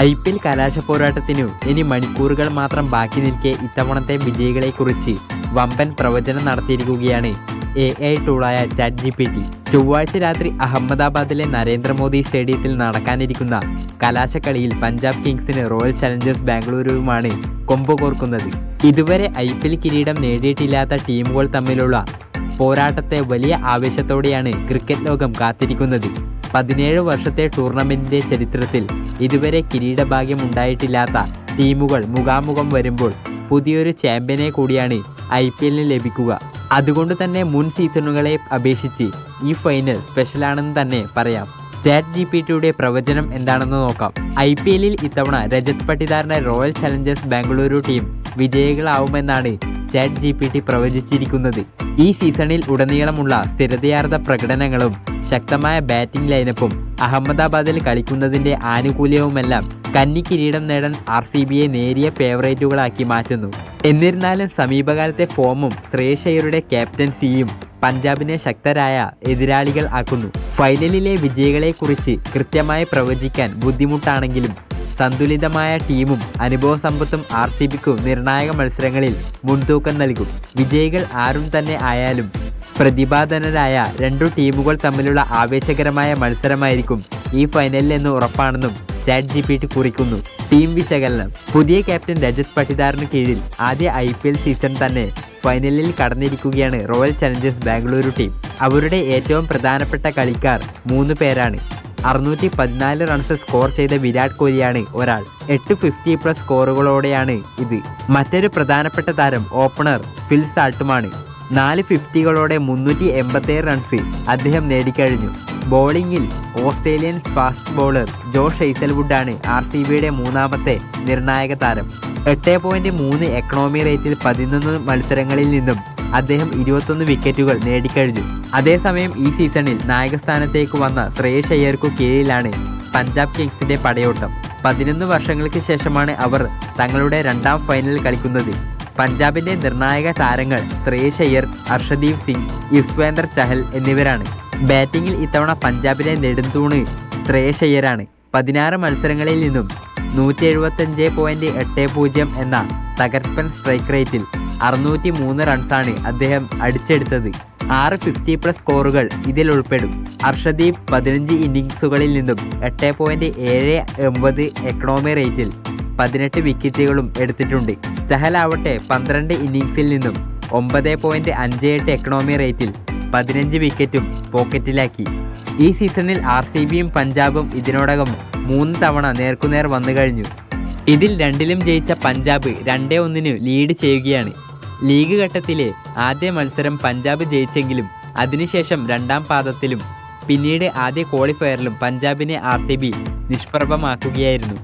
I P L കലാശ പോരാട്ടത്തിനു ഇനി മണിക്കൂറുകൾ മാത്രം ബാക്കി നിൽക്കെ ഇത്തവണത്തെ വിജയികളെക്കുറിച്ച് വമ്പൻ പ്രവചനം നടത്തിയിരിക്കുകയാണ് എ ഐ ടൂളായ ചാറ്റ് ജി പി ടി ചൊവ്വാഴ്ച രാത്രി അഹമ്മദാബാദിലെ നരേന്ദ്രമോദി സ്റ്റേഡിയത്തിൽ നടക്കാനിരിക്കുന്ന കലാശക്കളിയിൽ പഞ്ചാബ് കിങ്സിന് റോയൽ ചലഞ്ചേഴ്സ് ബാംഗ്ലൂരുവുമാണ് കൊമ്പ് കോർക്കുന്നത്. ഇതുവരെ ഐ പി എൽ കിരീടം നേടിയിട്ടില്ലാത്ത ടീമുകൾ തമ്മിലുള്ള പോരാട്ടത്തെ വലിയ ആവേശത്തോടെയാണ് ക്രിക്കറ്റ് ലോകം കാത്തിരിക്കുന്നത്. പതിനേഴ് വർഷത്തെ ടൂർണമെന്റിന്റെ ചരിത്രത്തിൽ ഇതുവരെ കിരീടഭാഗ്യം ഉണ്ടായിട്ടില്ലാത്ത ടീമുകൾ മുഖാമുഖം വരുമ്പോൾ പുതിയൊരു ചാമ്പ്യനെ കൂടിയാണ് ഐ പി എല്ലിന് ലഭിക്കുക. അതുകൊണ്ട് തന്നെ മുൻ സീസണുകളെ അപേക്ഷിച്ച് ഈ ഫൈനൽ സ്പെഷ്യലാണെന്ന് തന്നെ പറയാം. ചാറ്റ് ജി പി ടിയുടെ പ്രവചനം എന്താണെന്ന് നോക്കാം. ഐ പി എല്ലിൽ ഇത്തവണ രജത് പട്ടിദാറിന്റെ റോയൽ ചലഞ്ചേഴ്സ് ബാംഗ്ലൂരു ടീം വിജയികളാവുമെന്നാണ് ചാറ്റ് ജി പി ടി പ്രവചിച്ചിരിക്കുന്നത്. ഈ സീസണിൽ ഉടനീളമുള്ള സ്ഥിരതയാർന്ന പ്രകടനങ്ങളും ശക്തമായ ബാറ്റിംഗ് ലൈനപ്പും അഹമ്മദാബാദിൽ കളിക്കുന്നതിന്റെ ആനുകൂല്യവുമെല്ലാം കന്നി കിരീടം നേടാൻ ആർ സി ബിയെ നേരിയ ഫേവറേറ്റുകളാക്കി മാറ്റുന്നു. എന്നിരുന്നാലും സമീപകാലത്തെ ഫോമും ശ്രേയസ് അയ്യരുടെ ക്യാപ്റ്റൻസിയും പഞ്ചാബിനെ ശക്തരായ എതിരാളികൾ ആക്കുന്നു. ഫൈനലിലെ വിജയികളെക്കുറിച്ച് കൃത്യമായി പ്രവചിക്കാൻ ബുദ്ധിമുട്ടാണെങ്കിലും സന്തുലിതമായ ടീമും അനുഭവ സമ്പത്തും ആർ സി ബിക്കും നിർണായക മത്സരങ്ങളിൽ മുൻതൂക്കം നൽകും. വിജയികൾ ആരും തന്നെ ആയാലും പ്രതിഭാധനരായ രണ്ടു ടീമുകൾ തമ്മിലുള്ള ആവേശകരമായ മത്സരമായിരിക്കും ഈ ഫൈനലിൽ എന്ന് ഉറപ്പാണെന്നും ചാറ്റ് ജി പി ടി കുറിക്കുന്നു. ടീം വിശകലനം. പുതിയ ക്യാപ്റ്റൻ രജത് പട്ടിദാറിന് കീഴിൽ ആദ്യ ഐ പി എൽ സീസൺ തന്നെ ഫൈനലിൽ കടന്നിരിക്കുകയാണ് റോയൽ ചലഞ്ചേഴ്സ് ബാംഗ്ലൂരു ടീം. അവരുടെ ഏറ്റവും പ്രധാനപ്പെട്ട കളിക്കാർ മൂന്ന് പേരാണ്. അറുന്നൂറ്റി പതിനാല് റൺസ് സ്കോർ ചെയ്ത വിരാട് കോഹ്ലിയാണ് ഒരാൾ. എട്ട് ഫിഫ്റ്റി പ്ലസ് സ്കോറുകളോടെയാണ് ഇത്. മറ്റൊരു പ്രധാനപ്പെട്ട താരം ഓപ്പണർ ഫിൽ സാൾട്ടുമാണ് നാല് ഫിഫ്റ്റികളോടെ മുന്നൂറ്റി എൺപത്തേഴ് റൺസ് അദ്ദേഹം നേടിക്കഴിഞ്ഞു. ബോളിംഗിൽ ഓസ്ട്രേലിയൻ ഫാസ്റ്റ് ബോളർ ജോഷ് ഹെയ്സൽവുഡാണ് ആർ സി ബിയുടെ മൂന്നാമത്തെ നിർണായക താരം. എട്ട് പോയിന്റ് മൂന്ന് എക്കണോമി റേറ്റിൽ പതിനൊന്ന് മത്സരങ്ങളിൽ നിന്നും അദ്ദേഹം ഇരുപത്തൊന്ന് വിക്കറ്റുകൾ നേടിക്കഴിഞ്ഞു. അതേസമയം ഈ സീസണിൽ നായകസ്ഥാനത്തേക്ക് വന്ന ശ്രേയസ് അയ്യർക്കു കീഴിലാണ് പഞ്ചാബ് കിങ്സിന്റെ പടയോട്ടം. പതിനൊന്ന് വർഷങ്ങൾക്ക് ശേഷമാണ് അവർ തങ്ങളുടെ രണ്ടാം ഫൈനൽ കളിക്കുന്നത്. പഞ്ചാബിന്റെ നിർണായക താരങ്ങൾ ശ്രേയസ് അയ്യർ അർഷദീപ് സിംഗ് യുസ്വേന്ദർ ചഹൽ എന്നിവരാണ്. ബാറ്റിംഗിൽ ഇത്തവണ പഞ്ചാബിലെ നെടുന്തൂണ് ശ്രേയസ് അയ്യരാണ്. പതിനാറ് മത്സരങ്ങളിൽ നിന്നും നൂറ്റി എഴുപത്തഞ്ച് പോയിന്റ് എട്ട് പൂജ്യം എന്ന തകർപ്പൻ സ്ട്രൈക്ക് റേറ്റിൽ അറുന്നൂറ്റി മൂന്ന് റൺസാണ് അദ്ദേഹം അടിച്ചെടുത്തത്. ആറ് ഫിഫ്റ്റി പ്ലസ് സ്കോറുകൾ ഇതിൽ ഉൾപ്പെടും. അർഷദീപ് പതിനഞ്ച് ഇന്നിങ്സുകളിൽ നിന്നും എട്ട് പോയിന്റ് ഏഴ് ഒമ്പത് എക്കണോമി റേറ്റിൽ പതിനെട്ട് വിക്കറ്റുകളും എടുത്തിട്ടുണ്ട്. ചഹലാവട്ടെ പന്ത്രണ്ട് ഇന്നിങ്സിൽ നിന്നും ഒമ്പത് പോയിന്റ് അഞ്ച് എട്ട് എക്കണോമി റേറ്റിൽ പതിനഞ്ച് വിക്കറ്റും പോക്കറ്റിലാക്കി ഈ സീസണിൽ ആർ സി ബിയും പഞ്ചാബും ഇതിനോടകം മൂന്ന് തവണ നേർക്കുനേർ വന്നു കഴിഞ്ഞു ഇതിൽ രണ്ടിലും ജയിച്ച പഞ്ചാബ് രണ്ടേ ഒന്നിന് ലീഡ് ചെയ്യുകയാണ്. ലീഗ് ഘട്ടത്തിലെ ആദ്യ മത്സരം പഞ്ചാബ് ജയിച്ചെങ്കിലും അതിനുശേഷം രണ്ടാം പാദത്തിലും പിന്നീട് ആദ്യ ക്വാളിഫയറിലും പഞ്ചാബിനെ ആർ നിഷ്പ്രഭമാക്കുകയായിരുന്നു.